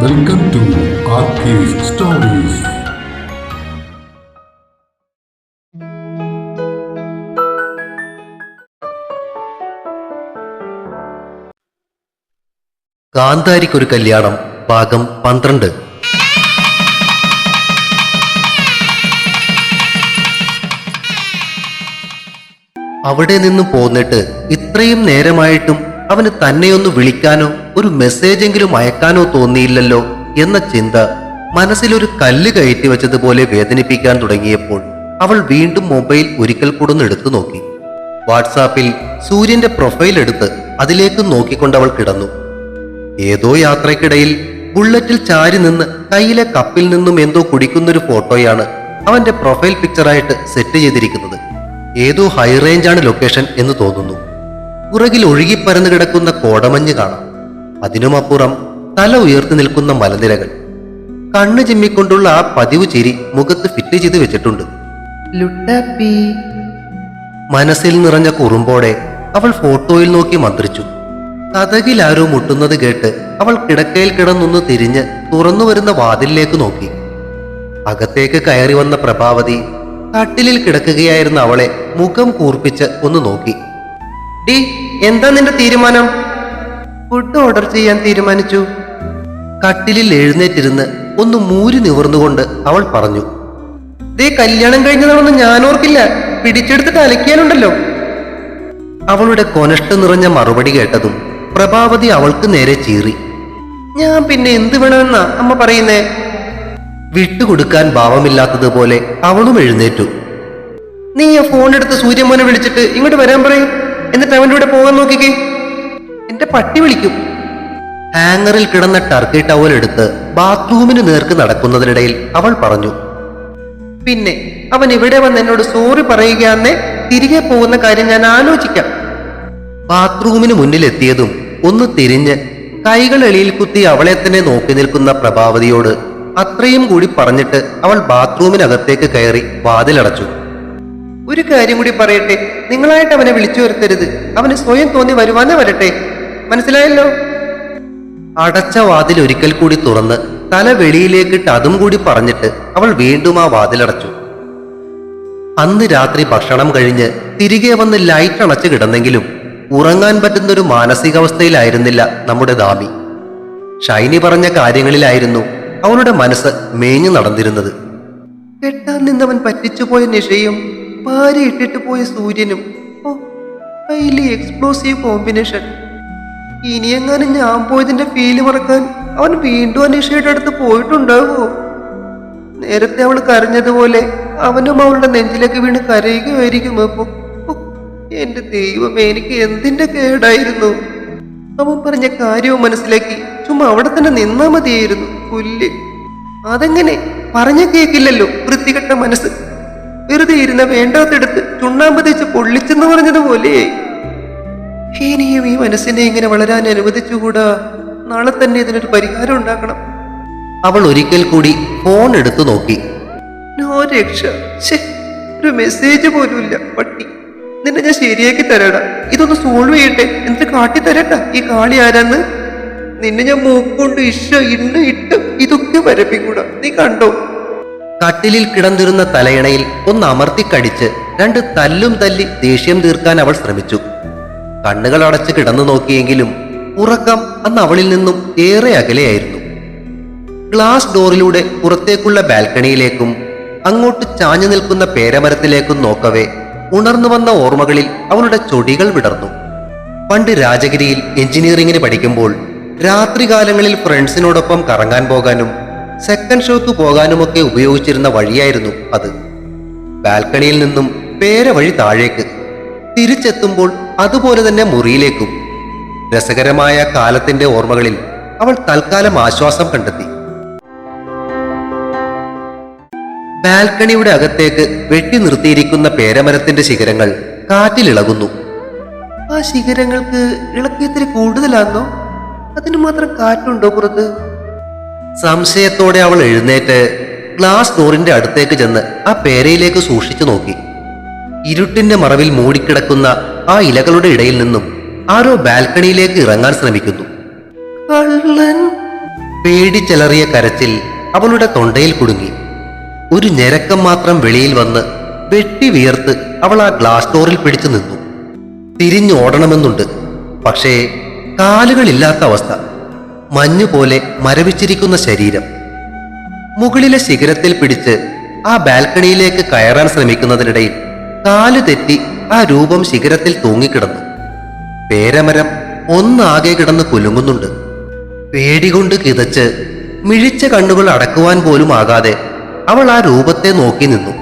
Welcome to stories കാന്താരിക്കൊരു കല്യാണം ഭാഗം പന്ത്രണ്ട്. അവിടെ നിന്ന് പോന്നിട്ട് ഇത്രയും നേരമായിട്ടും അവന് തന്നെയൊന്ന് വിളിക്കാനോ ഒരു മെസ്സേജെങ്കിലും അയക്കാനോ തോന്നിയില്ലല്ലോ എന്ന ചിന്ത മനസ്സിലൊരു കല്ല് കയറ്റി വെച്ചതുപോലെ വേദനിപ്പിക്കാൻ തുടങ്ങിയപ്പോൾ അവൾ വീണ്ടും മൊബൈൽ ഒരിക്കൽ കൂടുന്ന് എടുത്തു നോക്കി. വാട്സാപ്പിൽ സൂര്യന്റെ പ്രൊഫൈൽ എടുത്ത് അതിലേക്ക് നോക്കിക്കൊണ്ട് അവൾ കിടന്നു. ഏതോ യാത്രക്കിടയിൽ ബുള്ളറ്റിൽ ചാരി നിന്ന് കയ്യിലെ കപ്പിൽ നിന്നും എന്തോ കുടിക്കുന്നൊരു ഫോട്ടോയാണ് അവന്റെ പ്രൊഫൈൽ പിക്ചറായിട്ട് സെറ്റ് ചെയ്തിരിക്കുന്നത്. ഏതോ ഹൈ റേഞ്ചാണ് ലൊക്കേഷൻ എന്ന് തോന്നുന്നു. പുറകിൽ ഒഴുകിപ്പരന്നു കിടക്കുന്ന കോടമഞ്ഞ് കാണാം. അതിനുമപ്പുറം തല ഉയർത്തി നിൽക്കുന്ന മലനിരകൾ. കണ്ണു ചിമ്മിക്കൊണ്ടുള്ള ആ പതിവ് ചിരി മുഖത്ത് ഫിറ്റ് ചെയ്ത് വെച്ചിട്ടുണ്ട്. മനസ്സിൽ നിറഞ്ഞ കുറുമ്പോടെ അവൾ ഫോട്ടോയിൽ നോക്കി മന്ത്രിച്ചു. കഥകിൽ ആരോ മുട്ടുന്നത് കേട്ട് അവൾ കിടക്കയിൽ കിടന്നൊന്ന് തിരിഞ്ഞ് തുറന്നു വരുന്ന വാതിലിലേക്ക് നോക്കി. അകത്തേക്ക് കയറി വന്ന പ്രഭാവതി കട്ടിലിൽ കിടക്കുകയായിരുന്ന അവളെ മുഖം കൂർപ്പിച്ച് ഒന്ന് നോക്കി. ഡി എന്താ നിന്റെ തീരുമാനം? ഫുഡ് ഓർഡർ ചെയ്യാൻ തീരുമാനിച്ചു. കട്ടിലിൽ എഴുന്നേറ്റിരുന്ന് ഒന്ന് മൂരി നിവർന്നുകൊണ്ട് അവൾ പറഞ്ഞു ദേ കല്യാണം കഴിഞ്ഞതാണെന്ന് ഞാൻ ഓർക്കില്ല പിടിച്ചെടുത്തിട്ട് അലക്കിയാലുണ്ടല്ലോ അവളുടെ കൊനഷ്ട നിറഞ്ഞ മറുപടി കേട്ടതും പ്രഭാവതി അവൾക്ക് നേരെ ചീറി ഞാൻ പിന്നെ എന്ത് വേണമെന്നാ അമ്മ പറയുന്നേ? വിട്ടുകൊടുക്കാൻ ഭാവമില്ലാത്തതുപോലെ അവളും എഴുന്നേറ്റു നീ ആ ഫോൺ എടുത്ത് സൂര്യമോനെ വിളിച്ചിട്ട് ഇങ്ങോട്ട് വരാൻ പറയും. എന്നിട്ട് അവന്റെ കൂടെ പോകാൻ നോക്കിക്കേ. എന്റെ പട്ടി വിളിക്കും. ഹാങ്ങറിൽ കിടന്ന ടർക്കി ടവൽ എടുത്ത് ബാത്റൂമിന് നേർക്ക് നടക്കുന്നതിനിടയിൽ അവൾ പറഞ്ഞു പിന്നെ അവൻ ഇവിടെ വന്ന് എന്നോട് സോറി പറയുകയാന്നേ തിരികെ പോകുന്ന കാര്യം ഞാൻ ആലോചിക്കാം. ബാത്റൂമിന് മുന്നിലെത്തിയതും ഒന്ന് തിരിഞ്ഞ് കൈകൾ എളിയിൽ കുത്തി അവളെ തന്നെ നോക്കി നിൽക്കുന്ന പ്രഭാവതിയോട് അത്രയും കൂടി പറഞ്ഞിട്ട് അവൾ ബാത്റൂമിനകത്തേക്ക് കയറി വാതിലടച്ചു. ഒരു കാര്യം കൂടി പറയട്ടെ. നിങ്ങളായിട്ട് അവനെ വിളിച്ചു വരുത്തരുത്. അവന് സ്വയം തോന്നി വരുവാനേ വരട്ടെ. മനസ്സിലായല്ലോ? അടച്ച വാതിൽ ഒരിക്കൽ കൂടി തുറന്ന് തല വെളിയിലേക്കിട്ട് അതും കൂടി പറഞ്ഞിട്ട് അവൾ വീണ്ടും ആ വാതിലടച്ചു. അന്ന് രാത്രി ഭക്ഷണം കഴിഞ്ഞ് തിരികെ വന്ന് ലൈറ്റ് അണച്ചു കിടന്നെങ്കിലും ഉറങ്ങാൻ പറ്റുന്നൊരു മാനസികാവസ്ഥയിലായിരുന്നില്ല നമ്മുടെ ദാമി. ഷൈനി പറഞ്ഞ കാര്യങ്ങളിലായിരുന്നു അവളുടെ മനസ്സ് മേഞ്ഞു നടന്നിരുന്നത്. കെട്ടാൻ നിന്നവൻ പറ്റിച്ചുപോയ നിഷയും ഭാര്യ ഇട്ടിട്ട് പോയ സൂര്യനും ഓ എക്സ്പ്ലോസീവ് കോമ്പിനേഷൻ ഇനിയെങ്ങാനും ഞാൻ പോയതിന്റെ ഫീൽ മറക്കാൻ അവൻ വീണ്ടും അനീഷയുടെ അടുത്ത് പോയിട്ടുണ്ടാവോ നേരത്തെ അവൾ കരഞ്ഞതുപോലെ അവനും അവളുടെ നെഞ്ചിലേക്ക് വീണ് കരയുകയായിരിക്കും അപ്പൊ എന്റെ ദൈവമേ എനിക്ക് എന്തിന്റെ കേടായിരുന്നു? അവൻ പറഞ്ഞ കാര്യവും മനസ്സിലാക്കി ചുമ്മാ അവിടെ തന്നെ നിന്നാ മതിയായിരുന്നു പുല്ല്. അതെങ്ങനെ? പറഞ്ഞ കേക്കില്ലല്ലോ വൃത്തികെട്ട മനസ്സ്. വെറുതെ ഇരുന്ന വേണ്ടാത്തെടുത്ത് ചുണ്ണാമ്പ് തേച്ച് പൊള്ളിച്ചെന്ന് പറഞ്ഞതുപോലെ. ഇനിയും ഈ മനസ്സിനെ ഇങ്ങനെ വളരാൻ അനുവദിച്ചുകൂടാ? നാളെ തന്നെ ഇതിനൊരു പരിഹാരം ഉണ്ടാക്കണം. അവൾ ഒരിക്കൽ കൂടി ഫോൺ എടുത്തു നോക്കി. നോ രക്ഷ. ഒരു മെസ്സേജ് പോലും ഇല്ല പട്ടി. നിന്നെ ഞാൻ ശരിയാക്കി തരാടാ. ഇതൊന്ന് സോൾവ് ചെയ്യട്ടെ. എന്നിട്ട് കാട്ടി തരട്ടാ. ഈ കാളി ആരാന്ന്? നിന്നെ ഞാൻ മൂക്കൊണ്ട് ഇഷ ഇണ്ട് ഇട്ട് ഇതൊക്കെ വരപ്പിക്കൂടാ. നീ കണ്ടോ? കട്ടിലിൽ കിടന്നിരുന്ന തലയണയിൽ ഒന്ന് അമർത്തിക്കടിച്ച് രണ്ട് തല്ലും തല്ലി ദേഷ്യം തീർക്കാൻ അവൾ ശ്രമിച്ചു. കണ്ണുകൾ അടച്ച് കിടന്നു നോക്കിയെങ്കിലും ഉറക്കം അന്ന് അവളിൽ നിന്നും ഏറെ അകലെയായിരുന്നു. ഗ്ലാസ് ഡോറിലൂടെ പുറത്തേക്കുള്ള ബാൽക്കണിയിലേക്കും അങ്ങോട്ട് ചാഞ്ഞു നിൽക്കുന്ന പേരമരത്തിലേക്കും നോക്കവേ ഉണർന്നു വന്ന ഓർമ്മകളിൽ അവളുടെ ചൊടികൾ വിടർന്നു. പണ്ട് രാജഗിരിയിൽ എഞ്ചിനീയറിംഗിന് പഠിക്കുമ്പോൾ രാത്രികാലങ്ങളിൽ ഫ്രണ്ട്സിനോടൊപ്പം കറങ്ങാൻ പോകാനും സെക്കൻഡ് ഷോക്ക് പോകാനുമൊക്കെ ഉപയോഗിച്ചിരുന്ന വഴിയായിരുന്നു അത്. ബാൽക്കണിയിൽ നിന്നും പേര വഴി താഴേക്ക് തിരിച്ചെത്തുമ്പോൾ അതുപോലെ തന്നെ മുറിയിലേക്കും. രസകരമായ കാലത്തിന്റെ ഓർമ്മകളിൽ അവൾ തൽക്കാലം ആശ്വാസം കണ്ടെത്തി. ബാൽക്കണിയുടെ അകത്തേക്ക് വെട്ടി നിർത്തിയിരിക്കുന്ന പേരമരത്തിന്റെ ശിഖരങ്ങൾ കാറ്റിലിളകുന്നു. ആ ശിഖരങ്ങൾക്ക് ഇളക്കിയത്തിരി കൂടുതലാണോ അതിന് മാത്രം കാറ്റുണ്ടോ പുറത്ത്? സംശയത്തോടെ അവൾ എഴുന്നേറ്റ് ഗ്ലാസ് ഡോറിന്റെ അടുത്തേക്ക് ചെന്ന് ആ പേരയിലേക്ക് സൂക്ഷിച്ചു നോക്കി. ഇരുട്ടിന്റെ മറവിൽ മൂടിക്കിടക്കുന്ന ആ ഇലകളുടെ ഇടയിൽ നിന്നും ആരോ ബാൽക്കണിയിലേക്ക് ഇറങ്ങാൻ ശ്രമിക്കുന്നു. കള്ളൻ! പേടിച്ചെലറിയ കരച്ചിൽ അവളുടെ തൊണ്ടയിൽ കുടുങ്ങി. ഒരു ഞരക്കം മാത്രം വെളിയിൽ വന്ന് വെട്ടി വിയർത്ത് അവൾ ആ ഗ്ലാസ് ഡോറിൽ പിടിച്ചു നിന്നു. തിരിഞ്ഞു തിരിഞ്ഞോടണമെന്നുണ്ട് പക്ഷേ കാലുകളില്ലാത്ത അവസ്ഥ. മഞ്ഞുപോലെ മരവിച്ചിരിക്കുന്ന ശരീരം. മുകളിലെ ശിഖരത്തിൽ പിടിച്ച് ആ ബാൽക്കണിയിലേക്ക് കയറാൻ ശ്രമിക്കുന്നതിനിടയിൽ കാൽ തെറ്റി ആ രൂപം ശിഖരത്തിൽ തൂങ്ങിക്കിടന്നു. പേരമരം ഒന്നാകെ കിടന്ന് കുലുങ്ങുന്നുണ്ട്. പേടികൊണ്ട് കിതച്ച് മിഴിച്ച കണ്ണുകൾ അടക്കുവാൻ പോലും ആകാതെ അവൾ ആ രൂപത്തെ നോക്കി നിന്നു.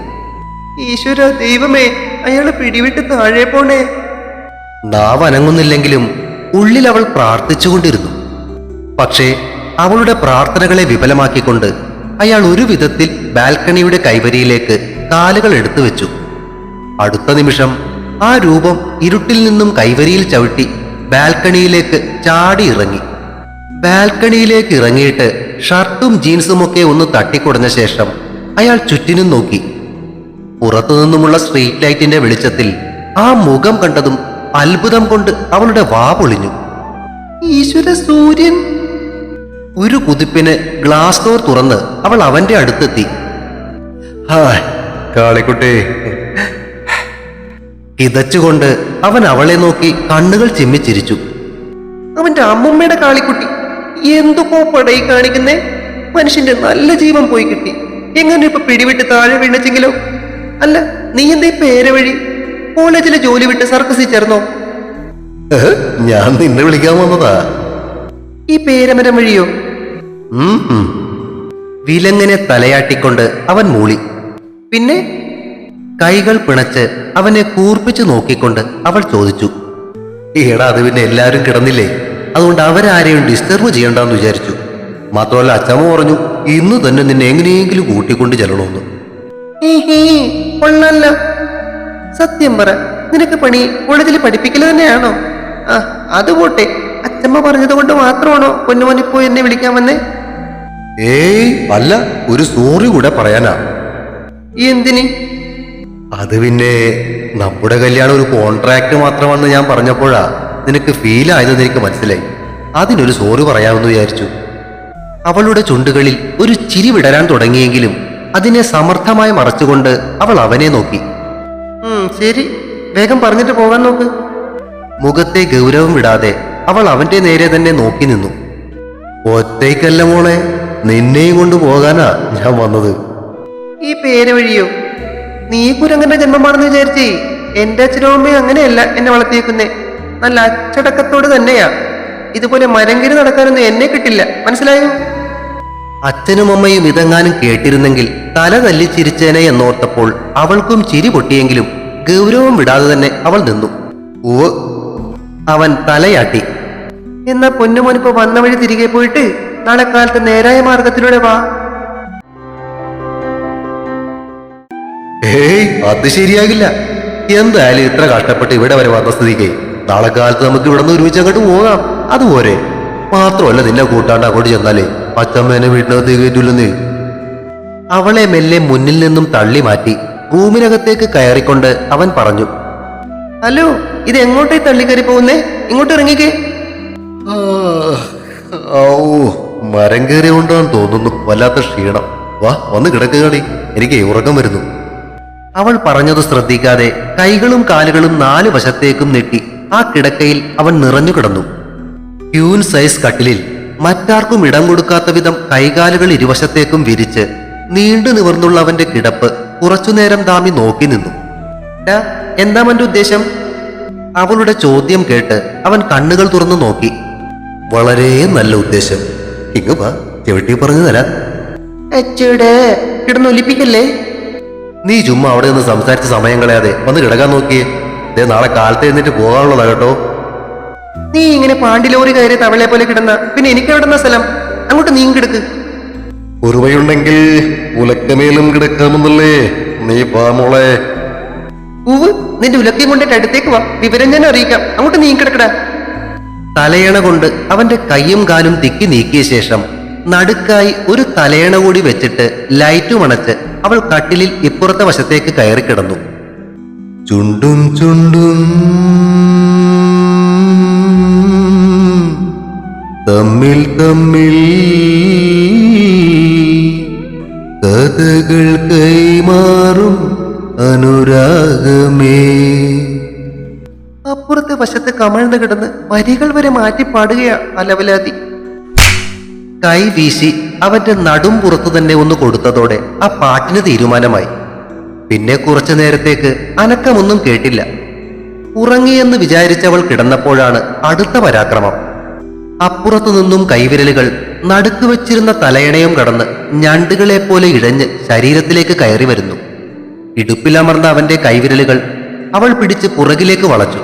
ഈശ്വര ദൈവമേ അയാളെ പിടിവിട്ട് താഴെ പോണേ. നാവനങ്ങുന്നില്ലെങ്കിലും ഉള്ളിൽ അവൾ പ്രാർത്ഥിച്ചുകൊണ്ടിരുന്നു. പക്ഷേ അവളുടെ പ്രാർത്ഥനകളെ വിഫലമാക്കിക്കൊണ്ട് അയാൾ ഒരു വിധത്തിൽ ബാൽക്കണിയുടെ കൈവരിയിലേക്ക് കാലുകൾ എടുത്തു വെച്ചു. അടുത്ത നിമിഷം ആ രൂപം ഇരുട്ടിൽ നിന്നും കൈവരിയിൽ ചവിട്ടി ബാൽക്കണിയിലേക്ക് ചാടി ഇറങ്ങി. ബാൽക്കണിയിലേക്ക് ഇറങ്ങിയിട്ട് ഷർട്ടും ജീൻസും ഒക്കെ ഒന്ന് തട്ടിക്കുടഞ്ഞ ശേഷം അയാൾ ചുറ്റിനും നോക്കി. പുറത്തുനിന്നുമുള്ള സ്ട്രീറ്റ് ലൈറ്റിന്റെ വെളിച്ചത്തിൽ ആ മുഖം കണ്ടതും അത്ഭുതം കൊണ്ട് അവളുടെ വാ പൊളിഞ്ഞു. ഈശ്വര സൂര്യൻ! ഒരു കുതിപ്പിന് ഗ്ലാസ് ഡോർ തുറന്ന് അവൾ അവന്റെ അടുത്തെത്തി. ഹായ് കാളിക്കുട്ടി. കിതച്ചുകൊണ്ട് അവൻ അവളെ നോക്കി കണ്ണുകൾ ചിമ്മിച്ചിരിച്ചു അവന്റെ അമ്മമ്മയുടെ കാളിക്കുട്ടി എന്തൊക്കെ പടയി കാണിക്കുന്നേ? മനുഷ്യന്റെ നല്ല ജീവൻ പോയി കിട്ടി. എങ്ങനെ ഇപ്പൊ പിടിവിട്ട് താഴെ വീണച്ചെങ്കിലോ? അല്ല നീ എന്തേ പേര വഴി? കോളേജിലെ ജോലി വിട്ട് സർക്കസിൽ ചേർന്നോ? ഞാൻ നിന്നെ വിളിക്കാൻ വന്നതാ. ഈ പേരമരം വഴിയോ. വിലങ്ങനെ തലയാട്ടിക്കൊണ്ട് അവൻ മൂളി. പിന്നെ കൈകൾ പിണച്ച് അവനെ കൂർപ്പിച്ചു നോക്കിക്കൊണ്ട് അവൾ ചോദിച്ചു ഈടാ അത് പിന്നെ എല്ലാവരും കിടന്നില്ലേ? അതുകൊണ്ട് അവരാരെയും ഡിസ്റ്റർബ് ചെയ്യണ്ടെന്ന് വിചാരിച്ചു. മാത്രമല്ല അച്ഛമ്മ പറഞ്ഞു ഇന്ന് തന്നെ നിന്നെ എങ്ങനെയെങ്കിലും കൂട്ടിക്കൊണ്ട് ചെല്ലണമെന്ന് സത്യം പറ നിനക്ക് പണി കോളേജിൽ പഠിപ്പിക്കൽ തന്നെയാണോ? ആ അച്ഛമ്മ പറഞ്ഞത് കൊണ്ട് മാത്രമാണോ പൊന്നുമോനിപ്പോ എന്നെ വിളിക്കാൻ വന്നേ? ഏയ് അല്ല ഒരു സോറി കൂടെ പറയാനാ. എന്തിന്? അത് പിന്നെ നമ്മുടെ കല്യാണം ഒരു കോൺട്രാക്ട് മാത്രമാണെന്ന് ഞാൻ പറഞ്ഞപ്പോഴാ നിനക്ക് ഫീൽ ആയതെന്ന് എനിക്ക് മനസ്സിലായി. അതിനൊരു സോറി പറയാമെന്ന് വിചാരിച്ചു. അവളുടെ ചുണ്ടുകളിൽ ഒരു ചിരി വിടരാൻ തുടങ്ങിയെങ്കിലും അതിനെ സമർത്ഥമായി മറച്ചുകൊണ്ട് അവൾ അവനെ നോക്കി. ശരി. വേഗം പറഞ്ഞിട്ട് പോകാൻ നോക്ക്. മുഖത്തെ ഗൗരവം വിടാതെ അവൾ അവന്റെ നേരെ തന്നെ നോക്കി നിന്നു. ഒറ്റയ്ക്കല്ല മോളെ നിന്നെയും കൊണ്ട് പോകാനാ ഞാൻ വന്നത്. ഈ പേര് വഴിയോ? നീ കുരങ്ങന്റെ ജന്മമാണെന്ന് വിചാരിച്ചേ. എന്റെ അച്ഛനും അമ്മയും അങ്ങനെയല്ല എന്നെ വളർത്തിയേക്കുന്നേ. നല്ല അച്ചടക്കത്തോട് തന്നെയാ. ഇതുപോലെ മരങ്കിരി നടക്കാനൊന്നും എന്നെ കിട്ടില്ല. മനസ്സിലായോ? അച്ഛനും അമ്മയും ഇതെങ്ങാനും കേട്ടിരുന്നെങ്കിൽ തല തല്ലി ചിരിച്ചേനെ എന്നോർത്തപ്പോൾ അവൾക്കും ചിരി പൊട്ടിയെങ്കിലും ഗൗരവം വിടാതെ തന്നെ അവൾ നിന്നു. ഓ അവൻ തലയാട്ടി. എന്നാ പൊന്നുമോനിപ്പോ വന്ന വഴി തിരികെ പോയിട്ട് നാളെ കാലത്ത് നേരായ മാർഗത്തിലൂടെ വാ. ഏയ് അത് ശരിയാകില്ല. എന്തായാലും ഇത്ര കഷ്ടപ്പെട്ട് ഇവിടെ വരെ വന്ന സ്ഥിതിക്ക് നാളെ കാലത്ത് നമുക്ക് ഇവിടെ നിന്ന് ഒരുമിച്ച് അങ്ങോട്ട് പോകാം. അതുപോലെ മാത്രമല്ല നിന്നെ കൂട്ടാണ്ട് അങ്ങോട്ട് ചെന്നാലേ അച്ഛമ്മേനെ വീട്ടിനകത്ത് കയറ്റില്ലെന്ന്. അവളെ മെല്ലെ മുന്നിൽ നിന്നും തള്ളി മാറ്റി റൂമിനകത്തേക്ക് കയറിക്കൊണ്ട് അവൻ പറഞ്ഞു ഹലോ ഇത് എങ്ങോട്ടേ തള്ളിക്കറി പോകുന്നേ? ഇങ്ങോട്ട് ഇറങ്ങിക്കേ. ഓ മരം കയറി കൊണ്ടാന്ന് തോന്നുന്നു വല്ലാത്ത ക്ഷീണം. വാ വന്ന് കിടക്കുകളി എനിക്ക് ഉറക്കം വരുന്നു. അവൾ പറഞ്ഞത് ശ്രദ്ധിക്കാതെ കൈകളും കാലുകളും നാല് വശത്തേക്കും നീട്ടി ആ കിടക്കയിൽ അവൻ നിറഞ്ഞു കിടന്നു. ക്യൂൻ സൈസ് കട്ടിലിൽ മറ്റാർക്കും ഇടം കൊടുക്കാത്ത വിധം കൈകാലുകൾ ഇരുവശത്തേക്കും വിരിച്ച് നീണ്ടു നിവർന്നുള്ള അവന്റെ കിടപ്പ് കുറച്ചുനേരം താമി നോക്കി നിന്നു. എന്താ മന്റെ ഉദ്ദേശം? അവളുടെ ചോദ്യം കേട്ട് അവൻ കണ്ണുകൾ തുറന്നു നോക്കി. വളരെ നല്ല ഉദ്ദേശം. ഇങ്ങ് വാ ചെവിട്ടി പറഞ്ഞു തരാം. അച്ചൂടെ കിടന്ന് ഒലിപ്പിക്കല്ലേ? നീ ചുമ്മാ അവിടെ നിന്ന് സംസാരിച്ച സമയം കളയാതെ വന്ന് കിടക്കാൻ നോക്കിയേ. ദേ നാളെ കാലത്ത് എന്നിട്ട് പോകാനുള്ളതാ കേട്ടോ. നീ ഇങ്ങനെ പാണ്ടിലോറി കയറി തവളെ പോലെ കിടന്ന പിന്നെ എനിക്ക് എവിടുന്ന സ്ഥലം? അങ്ങോട്ട് നീ കിടക്ക്. ഒരുവയുണ്ടെങ്കിൽ ഉലക്കമേലും കിടക്കാമെന്നല്ലേ നീ പാ മോളെ ഉവ് നിന്റെ ഉലക്കയും കൊണ്ടിട്ട് അടുത്തേക്ക് വാ. വിവരം ഞാൻ അറിയിക്കാം. അങ്ങോട്ട് നീ കിടക്കട. തലയണ കൊണ്ട് അവന്റെ കൈയും കാലും തിക്കി നീക്കിയ ശേഷം നടുക്കായി ഒരു തലയണ കൂടി വെച്ചിട്ട് ലൈറ്റും അണച്ച് അവൾ കട്ടിലിൽ ഇപ്പുറത്തെ വശത്തേക്ക് കയറി കിടന്നു. ചുണ്ടും ചുണ്ടും തമ്മിൽ തമ്മിൽ കഥകൾ കൈമാറും. അനുരാഗമേ. അപ്പുറത്തെ വശത്ത് കമഴ്ന്നു കിടന്ന് വരികൾ വരെ മാറ്റി പാടുകയാ അലവലാതി. കൈ വീശി അവന്റെ നടും പുറത്തു തന്നെ ഒന്ന് കൊടുത്തതോടെ ആ പാട്ടിന് തീരുമാനമായി. പിന്നെ കുറച്ചു നേരത്തേക്ക് അനക്കമൊന്നും കേട്ടില്ല. ഉറങ്ങിയെന്ന് വിചാരിച്ചവൾ കിടന്നപ്പോഴാണ് അടുത്ത പരാക്രമം. അപ്പുറത്തു നിന്നും കൈവിരലുകൾ നടുക്ക് വെച്ചിരുന്ന തലയണയും കടന്ന് ഞണ്ടുകളെ പോലെ ഇഴഞ്ഞ് ശരീരത്തിലേക്ക് കയറി വരുന്നു. ഇടുപ്പിലമർന്ന അവന്റെ കൈവിരലുകൾ അവൾ പിടിച്ച് പുറകിലേക്ക് വളച്ചു.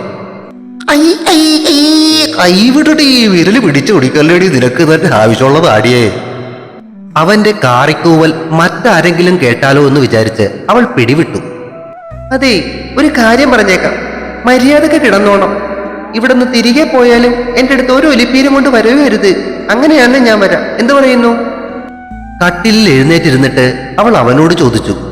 കൈവിടടി വിരൽ പിടിച്ചു കുടിക്കല്ലേടി നിനക്ക് തന്നെ ആവശ്യമുള്ളത് ആടിയേ. അവന്റെ കാറിക്കൂവൽ മറ്റാരെങ്കിലും കേട്ടാലോ എന്ന് വിചാരിച്ച് അവൾ പിടിവിട്ടു. അതെ ഒരു കാര്യം പറഞ്ഞേക്കാം. മര്യാദയ്ക്ക് കിടന്നോണം. ഇവിടുന്ന് തിരികെ പോയാലും എന്റെ അടുത്ത് ഒരു ഒലിപ്പീരും കൊണ്ട് വരവരുത്. അങ്ങനെയാണ് ഞാൻ വരാം. എന്തു പറയുന്നു? കട്ടിലിൽ എഴുന്നേറ്റിരുന്നിട്ട് അവൾ അവനോട് ചോദിച്ചു.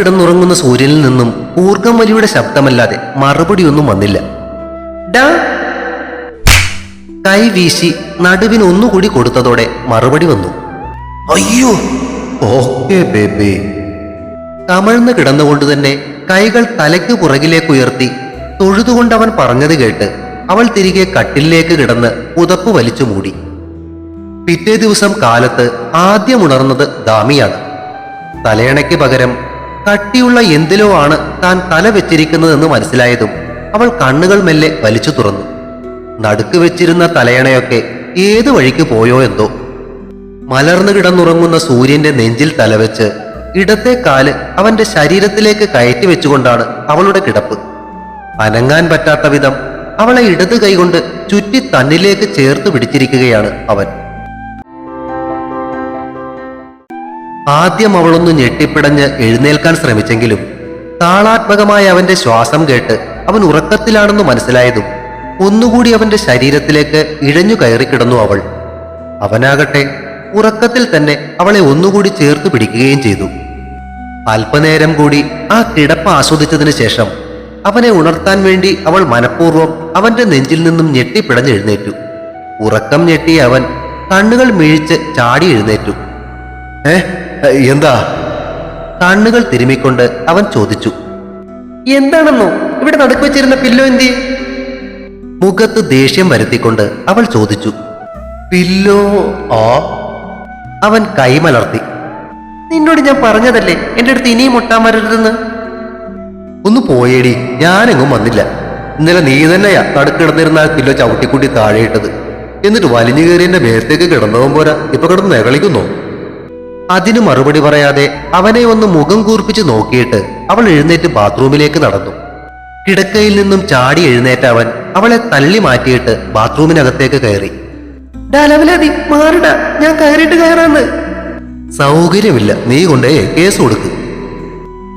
കിടന്നുറങ്ങുന്ന സൂര്യനിൽ നിന്നും ഊർഗം വലിയുടെ ശബ്ദമല്ലാതെ മറുപടിയൊന്നും വന്നില്ല. ഡാ കൈ വീശി നടുവിന് ഒന്നുകൂടി കൊടുത്തതോടെ മറുപടി വന്നു. അയ്യോ. Okay baby. കമഴ്ന്ന് കിടന്നുകൊണ്ട് തന്നെ കൈകൾ തലയ്ക്ക് പുറകിലേക്ക് ഉയർത്തി തൊഴുതുകൊണ്ട് അവൻ പറഞ്ഞത് കേട്ട് അവൾ തിരികെ കട്ടിലേക്ക് കിടന്ന് പുതപ്പ് വലിച്ചു മൂടി. പിറ്റേ ദിവസം കാലത്ത് ആദ്യം ഉണർന്നത് ദാമിയാണ്. തലയണയ്ക്ക് പകരം കട്ടിയുള്ള എന്തിലോ ആണ് താൻ തല വെച്ചിരിക്കുന്നതെന്ന് മനസ്സിലായതും അവൾ കണ്ണുകൾ മെല്ലെ വലിച്ചു തുറന്നു. നടുക്ക് വെച്ചിരുന്ന തലയണയൊക്കെ ഏതു വഴിക്ക് പോയോ എന്തോ. മലർന്നു കിടന്നുറങ്ങുന്ന സൂര്യന്റെ നെഞ്ചിൽ തലവെച്ച് ഇടത്തെ കാൽ അവന്റെ ശരീരത്തിലേക്ക് കയറ്റി വെച്ചുകൊണ്ടാണ് അവളുടെ കിടപ്പ്. അനങ്ങാൻ പറ്റാത്ത വിധം അവളെ ഇടത് കൈകൊണ്ട് ചുറ്റി തന്നിലേക്ക് ചേർത്ത് പിടിച്ചിരിക്കുകയാണ് അവൻ. ആദ്യം അവളൊന്ന് ഞെട്ടിപ്പിടഞ്ഞ് എഴുന്നേൽക്കാൻ ശ്രമിച്ചെങ്കിലും താളാത്മകമായ അവന്റെ ശ്വാസം കേട്ട് അവൻ ഉറക്കത്തിലാണെന്ന് മനസ്സിലായതും ഒന്നുകൂടി അവന്റെ ശരീരത്തിലേക്ക് ഇഴഞ്ഞു കയറിക്കിടന്നു അവൾ. അവനാകട്ടെ ഉറക്കത്തിൽ തന്നെ അവളെ ഒന്നുകൂടി ചേർത്ത് പിടിക്കുകയും ചെയ്തു. അല്പനേരം കൂടി ആ കിടപ്പ് ആസ്വദിച്ചതിന് ശേഷം അവനെ ഉണർത്താൻ വേണ്ടി അവൾ മനഃപൂർവം അവന്റെ നെഞ്ചിൽ നിന്നും ഞെട്ടിപ്പിടഞ്ഞെഴുന്നേറ്റു ഉറക്കം ഞെട്ടിയ അവൻ കണ്ണുകൾ മിഴിച്ച് ചാടി എഴുന്നേറ്റു. ഏ? എന്താ? കണ്ണുകൾ തിരുമിക്കൊണ്ട് അവൻ ചോദിച്ചു. എന്താണെന്നോ? ഇവിടെ നടുക്ക് വെച്ചിരുന്ന പില്ലോ എന്തി മുഖത്ത് ദേഷ്യം വരുത്തിക്കൊണ്ട് അവൾ ചോദിച്ചു. പില്ലോ? ആ? അവൻ കൈമലർത്തി നിന്നോട് ഞാൻ പറഞ്ഞതല്ലേ? എന്റെ അടുത്ത് ഇനിയും മുട്ടാൻ വരരുതെന്ന്? ഒന്ന് പോയേടി. ഞാനെങ്ങും വന്നില്ല. ഇന്നലെ നീ തന്നെയാ ആ ചവിട്ടിക്കൂട്ടി ചവിട്ടിക്കുട്ടി താഴെയിട്ടത് എന്നിട്ട് വലിഞ്ഞു കയറി എന്റെ മേത്തേക്ക് കിടന്നവൻ പോരാ. ഇപ്പൊ കിടന്ന് നെകളിക്കുന്നോ? അതിന് മറുപടി പറയാതെ അവനെ ഒന്ന് മുഖം കൂർപ്പിച്ച് നോക്കിയിട്ട് അവൾ എഴുന്നേറ്റ് ബാത്റൂമിലേക്ക് നടന്നു. കിടക്കയിൽ നിന്നും ചാടി എഴുന്നേറ്റ അവൻ അവളെ തള്ളി മാറ്റിയിട്ട് ബാത്റൂമിനകത്തേക്ക് കയറി. ഞാൻ കയറിയിട്ട് കയറാന്ന്. സൗകര്യമില്ല നീ കൊണ്ടേ കേസ് കൊടുക്ക്.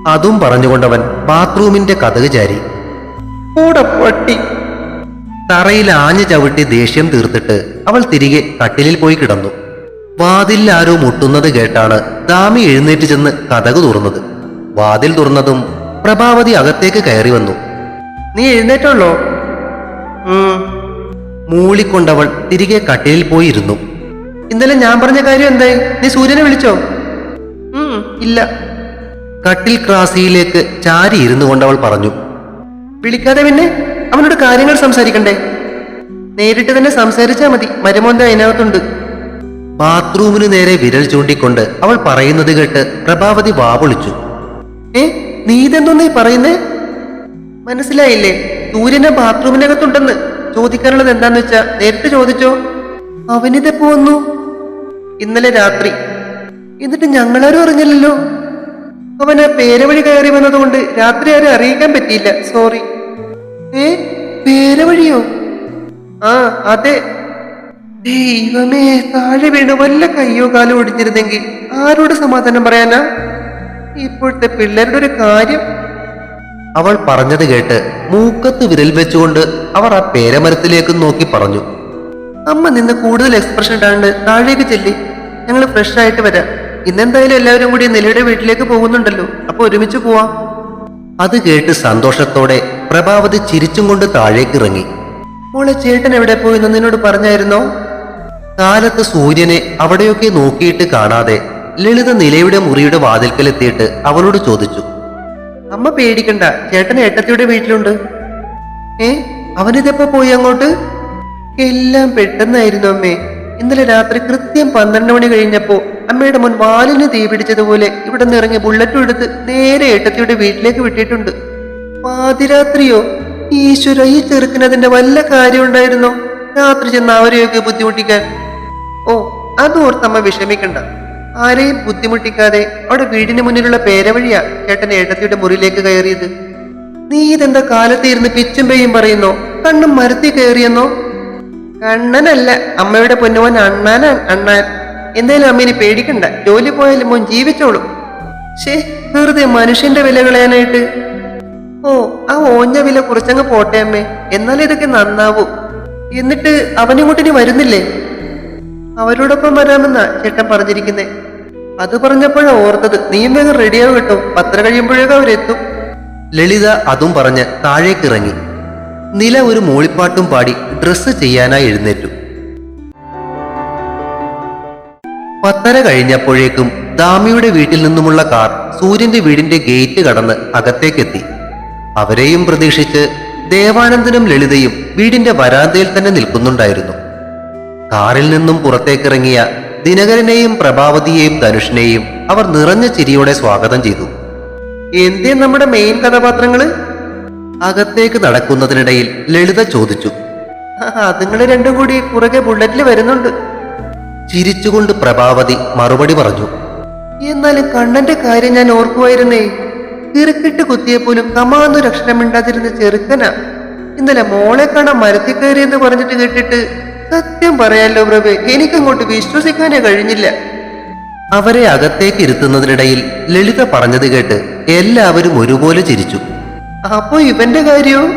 അതും പറഞ്ഞുകൊണ്ടവൻ ബാത്റൂമിന്റെ കഥക് ചാരി. പട്ടി. തറയിൽ ആഞ്ഞു ചവിട്ടി ദേഷ്യം തീർത്തിട്ട് അവൾ തിരികെ കട്ടിലിൽ പോയി കിടന്നു. വാതിൽ ആരോ മുട്ടുന്നത് കേട്ടാണ് ദാമി എഴുന്നേറ്റ് ചെന്ന് കഥക് തുറന്നത്. വാതിൽ തുറന്നതും പ്രഭാവതി അകത്തേക്ക് കയറി വന്നു. നീ എഴുന്നേറ്റുള്ളോ. മൂളിക്കൊണ്ടവൾ തിരികെ കട്ടിലിൽ പോയിരുന്നു ഇന്നലെ ഞാൻ പറഞ്ഞ കാര്യം എന്തായി? നീ സൂര്യനെ വിളിച്ചോ? ഇല്ല. കട്ടിൽ ക്രാസിയിലേക്ക് ചാരി ഇരുന്നു കൊണ്ടവൾ പറഞ്ഞു. വിളിക്കാതെ പിന്നെ അവനോട് കാര്യങ്ങൾ സംസാരിക്കണ്ടേ? നേരിട്ട് തന്നെ സംസാരിച്ചാൽ മതി. മരുമോന്റെ അതിനകത്തുണ്ട്. ബാത്റൂമിന് നേരെ വിരൽ ചൂണ്ടിക്കൊണ്ട് അവൾ പറയുന്നത് കേട്ട് പ്രഭാവതി വാവൊളിച്ചു. ഏ നീ ഇതെന്തോന്നീ പറയുന്നേ? മനസ്സിലായില്ലേ? സൂര്യനെ ബാത്റൂമിനകത്തുണ്ടെന്ന് ചോദിക്കാനുള്ളത് എന്താന്ന് വെച്ചാ നേരിട്ട് ചോദിച്ചോ. അവനിതെപ്പോ വന്നു? ഇന്നലെ രാത്രി. എന്നിട്ട് ഞങ്ങളാരും അറിഞ്ഞില്ലല്ലോ? അവൻ ആ പേരവഴി കയറി വന്നതുകൊണ്ട് രാത്രി ആരും അറിയിക്കാൻ പറ്റിയില്ല. സോറി. ഏ പേരവഴിയോ? ആ അതെ. ദൈവമേ താഴെ വീണ് വല്ല കയ്യോ കാലോ ഒടിഞ്ഞിരുന്നെങ്കിൽ ആരോട് സമാധാനം പറയാനാ? ഇപ്പോഴത്തെ പിള്ളേരുടെ ഒരു കാര്യം. അവൾ പറഞ്ഞത് കേട്ട് മൂക്കത്ത് വിരൽ വെച്ചുകൊണ്ട് അവർ ആ പേരമരത്തിലേക്ക് നോക്കി പറഞ്ഞു. അമ്മ നിന്ന് കൂടുതൽ എക്സ്പ്രഷൻ ഇടാണ്ട് താഴേക്ക് ചെല്ലി. ഞങ്ങൾ ഫ്രഷ് ആയിട്ട് വരാം. ഇന്നെന്തായാലും എല്ലാവരും കൂടി നിലയുടെ വീട്ടിലേക്ക് പോകുന്നുണ്ടല്ലോ. അപ്പൊ ഒരുമിച്ച് പോവാം. അത് കേട്ട് സന്തോഷത്തോടെ പ്രഭാവതി ചിരിച്ചും കൊണ്ട് താഴേക്ക് ഇറങ്ങി മോളെ ചേട്ടൻ എവിടെ പോയി നിന്നോട് പറഞ്ഞായിരുന്നോ? കാലത്ത് സൂര്യനെ അവിടെയൊക്കെ നോക്കിയിട്ട് കാണാതെ ലളിത നിലയുടെ മുറിയുടെ വാതിൽക്കലെത്തിയിട്ട് അവളോട് ചോദിച്ചു അമ്മ പേടിക്കണ്ട ചേട്ടൻ ഏട്ടത്തിയുടെ വീട്ടിലുണ്ട്. ഏ അവനിതെപ്പോ പോയി അങ്ങോട്ട്? എല്ലാം പെട്ടെന്നായിരുന്നു അമ്മേ. ഇന്നലെ രാത്രി കൃത്യം പന്ത്രണ്ട് മണി കഴിഞ്ഞപ്പോ അമ്മയുടെ മുൻ വാലിന് തീ പിടിച്ചതുപോലെ ഇവിടെ നിന്ന് ഇറങ്ങി ബുള്ളറ്റും എടുത്ത് നേരെ ഏട്ടത്തിയുടെ വീട്ടിലേക്ക് വിട്ടിട്ടുണ്ട്. പാതിരാത്രിയോ? ഈശ്വര ഈ ചെറുക്കിനതിന്റെ വല്ല കാര്യം ഉണ്ടായിരുന്നോ രാത്രി ചെന്ന് അവരെയൊക്കെ ബുദ്ധിമുട്ടിക്കാൻ ഓ അതോർത്തമ്മ വിഷമിക്കണ്ട. ആരെയും ബുദ്ധിമുട്ടിക്കാതെ അവിടെ വീടിന് മുന്നിലുള്ള പേരവഴിയാ ചേട്ടൻ ഏട്ടത്തിയുടെ മുറിയിലേക്ക് കയറിയത്? നീ ഇതെന്താ കാലത്ത് ഇരുന്ന് പിച്ചും പെയ്യും പറയുന്നോ? കണ്ണും മരത്തി കയറിയെന്നോ? കണ്ണനല്ല അമ്മയുടെ പൊന്നുമോൻ അണ്ണാനാണ് അണ്ണാൻ. എന്തായാലും അമ്മീനെ പേടിക്കണ്ട. ജോലി പോയാലും മോൻ ജീവിച്ചോളും. ശേ വെറുതെ മനുഷ്യന്റെ വില കളയാനായിട്ട്. ഓ ആ ഓഞ്ഞ വില കുറച്ചങ്ങ് പോട്ടെ അമ്മേ. എന്നാലേ ഇതൊക്കെ നന്നാവൂ. എന്നിട്ട് അവനിങ്ങോട്ടിനി വരുന്നില്ലേ? അവരോടൊപ്പം വരാമെന്നാ ചേട്ടൻ പറഞ്ഞിരിക്കുന്നേ. അത് പറഞ്ഞപ്പോഴാ ഓർത്തത് നീയും വേഗം റെഡിയാവും കേട്ടോ. പത്ര കഴിയുമ്പോഴേക്കും അവരെത്തും. ലളിത അതും പറഞ്ഞ് താഴേക്കിറങ്ങി. നില ഒരു മൂളിപ്പാട്ടും പാടി ഡ്രസ്സ് ചെയ്യാനായി എഴുന്നേറ്റു. പത്തര കഴിഞ്ഞപ്പോഴേക്കും ദാമിയുടെ വീട്ടിൽ നിന്നുമുള്ള കാർ സൂര്യന്റെ വീടിന്റെ ഗേറ്റ് കടന്ന് അകത്തേക്കെത്തി. അവരെയും പ്രതീക്ഷിച്ച് ദേവാനന്ദനും ലളിതയും വീടിന്റെ വരാന്തയിൽ തന്നെ നിൽക്കുന്നുണ്ടായിരുന്നു. കാറിൽ നിന്നും പുറത്തേക്കിറങ്ങിയ ദിനകരനെയും പ്രഭാവതിയെയും ധനുഷിനെയും അവർ നിറഞ്ഞ ചിരിയോടെ സ്വാഗതം ചെയ്തു. എന്തേ നമ്മുടെ മെയിൻ കഥാപാത്രങ്ങൾ? അകത്തേക്ക് നടക്കുന്നതിനിടയിൽ ലളിത ചോദിച്ചു. അതുങ്ങൾ രണ്ടും കൂടി പുറകെ ബുള്ളറ്റിൽ വരുന്നുണ്ട്. ചിരിച്ചുകൊണ്ട് പ്രഭാവതി മറുപടി പറഞ്ഞു. എന്നാലും കണ്ണന്റെ കാര്യം ഞാൻ ഓർക്കുമായിരുന്നേ കിറുക്കിട്ട് കുത്തിയപ്പോലും കമാന്നൊരു അക്ഷരം മിണ്ടാതിരുന്ന ചെറുക്കനാ. ഇന്നലെ മോളെ കാണാൻ മരത്തിൽ കയറി എന്ന് പറഞ്ഞിട്ട് കേട്ടിട്ട് സത്യം പറയാലോ പ്രഭു എനിക്കങ്ങോട്ട് വിശ്വസിക്കാനേ കഴിഞ്ഞില്ല. അവരെ അകത്തേക്ക് ഇരുത്തുന്നതിനിടയിൽ ലളിത പറഞ്ഞത് കേട്ട് എല്ലാവരും ഒരുപോലെ ചിരിച്ചു. അപ്പോ ഇവന്റെ കാര്യവും?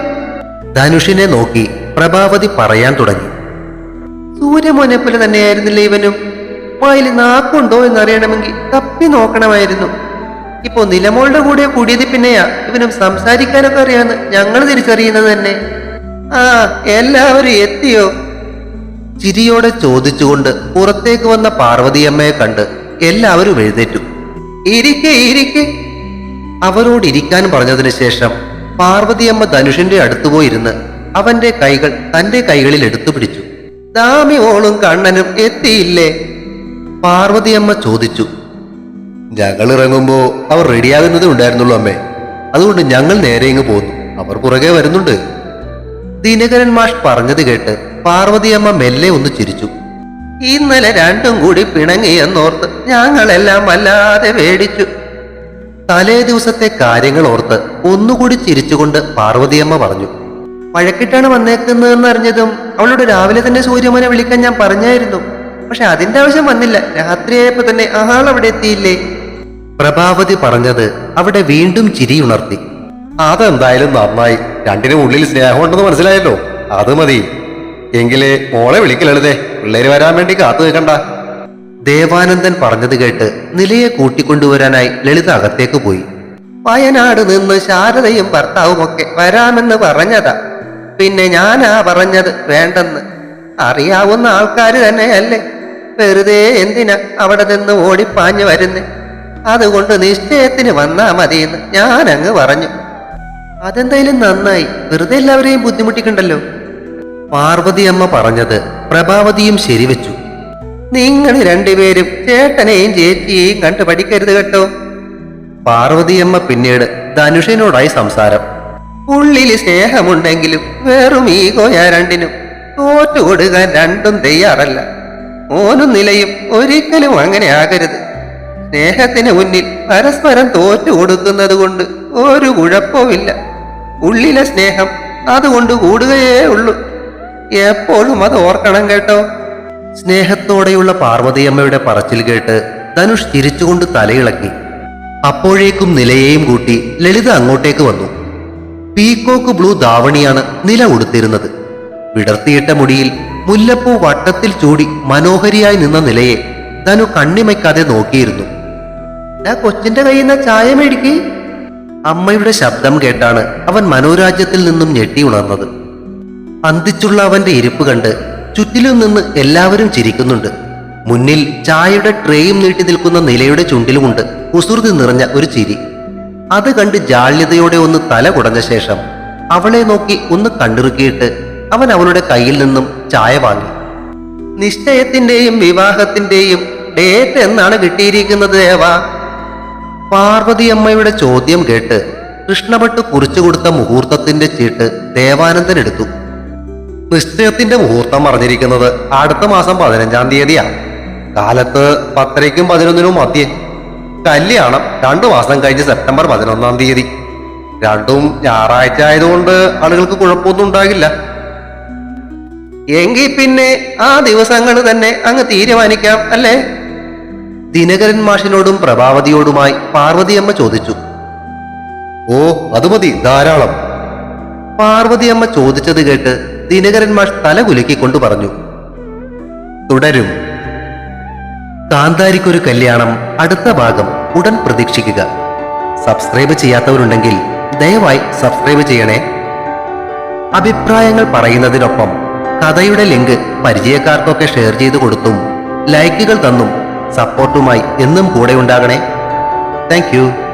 ധനുഷിനെ നോക്കി പ്രഭാവതി പറയാൻ തുടങ്ങി. സൂര്യമോനെ പോലെ തന്നെയായിരുന്നില്ല ഇവനും? വായിൽ നാക്കുണ്ടോ എന്നറിയണമെങ്കിൽ തപ്പി നോക്കണമായിരുന്നു. ഇപ്പോ നിലമോളുടെ കൂടെ കൂടിയത് പിന്നെയാ ഇവനും സംസാരിക്കാനൊക്കെ അറിയാന്ന് ഞങ്ങൾ തിരിച്ചറിയുന്നത് തന്നെ. ആ എല്ലാവരും എത്തിയോ? ചിരിയോടെ ചോദിച്ചുകൊണ്ട് പുറത്തേക്ക് വന്ന പാർവതിയമ്മയെ കണ്ട് എല്ലാവരും എഴുന്നേറ്റു. ഇരിക്കെ ഇരിക്കെ അവരോട് ഇരിക്കാൻ പറഞ്ഞതിന് ശേഷം പാർവതിയമ്മ ധനുഷിന്റെ അടുത്തുപോയിരുന്ന് അവന്റെ കൈകൾ തന്റെ കൈകളിൽ എടുത്തു പിടിച്ചു. ദാമി ഓളും കണ്ണനും എത്തിയില്ലേ? പാർവതിയമ്മ ചോദിച്ചു. ഞങ്ങൾ ഇറങ്ങുമ്പോൾ അവർ റെഡിയാകുന്നതേ ഉണ്ടായിരുന്നുള്ളൂ അമ്മേ. അതുകൊണ്ട് ഞങ്ങൾ നേരെ ഇങ്ങ് പോന്നു. അവർ പുറകെ വരുന്നുണ്ട്. ദിനകരൻ മാഷ് പറഞ്ഞത് കേട്ട് പാർവതിയമ്മ മെല്ലെ ഒന്ന് ചിരിച്ചു. ഇന്നലെ രണ്ടും കൂടി പിണങ്ങിയെന്നോർത്ത് ഞങ്ങളെല്ലാം വല്ലാതെ പേടിച്ചു. തലേ ദിവസത്തെ കാര്യങ്ങൾ ഓർത്ത് ഒന്നുകൂടി ചിരിച്ചുകൊണ്ട് പാർവതിയമ്മ പറഞ്ഞു വഴക്കിട്ടാണ് വന്നേക്കുന്നതെന്ന് അറിഞ്ഞതും അവളോട് രാവിലെ തന്നെ സൂര്യമോനെ വിളിക്കാൻ ഞാൻ പറഞ്ഞായിരുന്നു. പക്ഷെ അതിന്റെ ആവശ്യം വന്നില്ല. രാത്രിയായപ്പോ തന്നെ ആൾ അവിടെ എത്തിയില്ലേ? പ്രഭാവതി പറഞ്ഞത് അവിടെ വീണ്ടും ചിരിയുണർത്തി അതെന്തായാലും നന്നായി. രണ്ടിനും ഉള്ളിൽ സ്നേഹമുണ്ടെന്ന് മനസ്സിലായല്ലോ. അത് മതി. എങ്കിലേ മോളെ വിളിക്കലെഴുതേ പിള്ളേര് വരാൻ വേണ്ടി കാത്തു നിൽക്കണ്ട. ദേവാനന്ദൻ പറഞ്ഞത് കേട്ട് നിലയെ കൂട്ടിക്കൊണ്ടുവരാനായി ലളിത അകത്തേക്ക് പോയി. വയനാട് നിന്ന് ശാരദയും ഭർത്താവും ഒക്കെ വരാമെന്ന് പറഞ്ഞതാ. പിന്നെ ഞാനാ പറഞ്ഞത് വേണ്ടെന്ന്. അറിയാവുന്ന ആൾക്കാർ തന്നെയല്ലേ. വെറുതെ എന്തിനാ അവിടെ നിന്ന് ഓടിപ്പാഞ്ഞു വരുന്നേ? അതുകൊണ്ട് നിശ്ചയത്തിന് വന്നാ മതിയെന്ന് ഞാൻ അങ്ങ് പറഞ്ഞു. അതെന്തായാലും നന്നായി. വെറുതെ എല്ലാവരെയും ബുദ്ധിമുട്ടിക്കണ്ടല്ലോ. പാർവതിയമ്മ പറഞ്ഞത് പ്രഭാവതിയും ശരിവെച്ചു. നിങ്ങൾ രണ്ടുപേരും ചേട്ടനെയും ചേച്ചിയെയും കണ്ടു പഠിക്കരുത് കേട്ടോ. പാർവതിയമ്മ പിന്നീട് ധനുഷിനോടായി സംസാരം. ഉള്ളിൽ സ്നേഹമുണ്ടെങ്കിലും വെറും ഈഗോയാ രണ്ടിനും. തോറ്റു കൊടുക്കാൻ രണ്ടും തയ്യാറല്ല. ഓനും നിലയും ഒരിക്കലും അങ്ങനെ ആകരുത്. സ്നേഹത്തിന് മുന്നിൽ പരസ്പരം തോറ്റു കൊടുക്കുന്നത് കൊണ്ട് ഒരു കുഴപ്പവുമില്ല. ഉള്ളിലെ സ്നേഹം അതുകൊണ്ട് കൂടുകയേ ഉള്ളൂ. എപ്പോഴും അത് ഓർക്കണം കേട്ടോ. സ്നേഹത്തോടെയുള്ള പാർവതിയമ്മയുടെ പറച്ചിൽ കേട്ട് ധനുഷ് ചിരിച്ചുകൊണ്ട് തലയിളക്കി. അപ്പോഴേക്കും നിലയെയും കൂട്ടി ലളിത അങ്ങോട്ടേക്ക് വന്നു. പീക്കോക്ക് ബ്ലൂ ധാവണിയാണ് നില ഉടുത്തിരുന്നത്. വിടർത്തിയിട്ട മുടിയിൽ മുല്ലപ്പൂ വട്ടത്തിൽ ചൂടി മനോഹരിയായി നിന്ന നിലയെ ധനു കണ്ണിമയ്ക്കാതെ നോക്കിയിരുന്നു. കൊച്ചിന്റെ കയ്യിൽ നിന്ന് ചായ മേടിക്കേ. അമ്മയുടെ ശബ്ദം കേട്ടാണ് അവൻ മനോരാജ്യത്തിൽ നിന്നും ഞെട്ടി ഉണർന്നത്. അന്തിച്ചുള്ള അവന്റെ ഇരിപ്പ് കണ്ട് ചുറ്റിലും നിന്ന് എല്ലാവരും ചിരിക്കുന്നുണ്ട്. മുന്നിൽ ചായയുടെ ട്രേയും നീട്ടി നിൽക്കുന്ന നിലയുടെ ചുണ്ടിലുമുണ്ട് കുസൃതി നിറഞ്ഞ ഒരു ചിരി. അത് കണ്ട് ജാള്യതയോടെ ഒന്ന് തല കുടഞ്ഞ ശേഷം അവളെ നോക്കി ഒന്ന് കണ്ടിറുക്കിയിട്ട് അവൻ അവളുടെ കയ്യിൽ നിന്നും ചായ വാങ്ങി. നിശ്ചയത്തിന്റെയും വിവാഹത്തിന്റെയും ഡേറ്റ് എന്നാണ് കിട്ടിയിരിക്കുന്നത് ദേവാ. പാർവതി അമ്മയുടെ ചോദ്യം കേട്ട് കൃഷ്ണഭട്ട് കുറിച്ചു കൊടുത്ത മുഹൂർത്തത്തിന്റെ ചീട്ട് ദേവാനന്ദൻ എടുത്തു. നിശ്ചയത്തിന്റെ മുഹൂർത്തം പറഞ്ഞിരിക്കുന്നത് അടുത്ത മാസം പതിനഞ്ചാം തീയതിയാണ്. കാലത്ത് പത്തരയ്ക്കും പതിനൊന്നിനും മധ്യേ കല്യാണം രണ്ടു മാസം കഴിഞ്ഞ് സെപ്റ്റംബർ പതിനൊന്നാം തീയതി. രണ്ടും ഞായറാഴ്ച ആയതുകൊണ്ട് ആളുകൾക്ക് കുഴപ്പമൊന്നും ഉണ്ടാകില്ല. എങ്കിൽ പിന്നെ ആ ദിവസങ്ങൾ തന്നെ അങ്ങ് തീരുമാനിക്കാം അല്ലേ? ദിനകരൻ മാഷിനോടും പ്രഭാവതിയോടുമായി പാർവതിയമ്മ ചോദിച്ചു. ഓ അത് മതി ധാരാളം. പാർവതിയമ്മ ചോദിച്ചത് കേട്ട് ദിനകരൻ മാഷ് തല കുലുക്കിക്കൊണ്ട് പറഞ്ഞു തുടരും. കാന്താരിക്കൊരു കല്യാണം അടുത്ത ഭാഗം ഉടൻ പ്രതീക്ഷിക്കുക. സബ്സ്ക്രൈബ് ചെയ്യാത്തവരുണ്ടെങ്കിൽ ദയവായി സബ്സ്ക്രൈബ് ചെയ്യണേ. അഭിപ്രായങ്ങൾ പറയുന്നതിനൊപ്പം കഥയുടെ ലിങ്ക് പരിചയക്കാർക്കൊക്കെ ഷെയർ ചെയ്തു കൊടുത്തും ലൈക്കുകൾ തന്നും സപ്പോർട്ടുമായി എന്നും കൂടെ ഉണ്ടാകണേ. താങ്ക്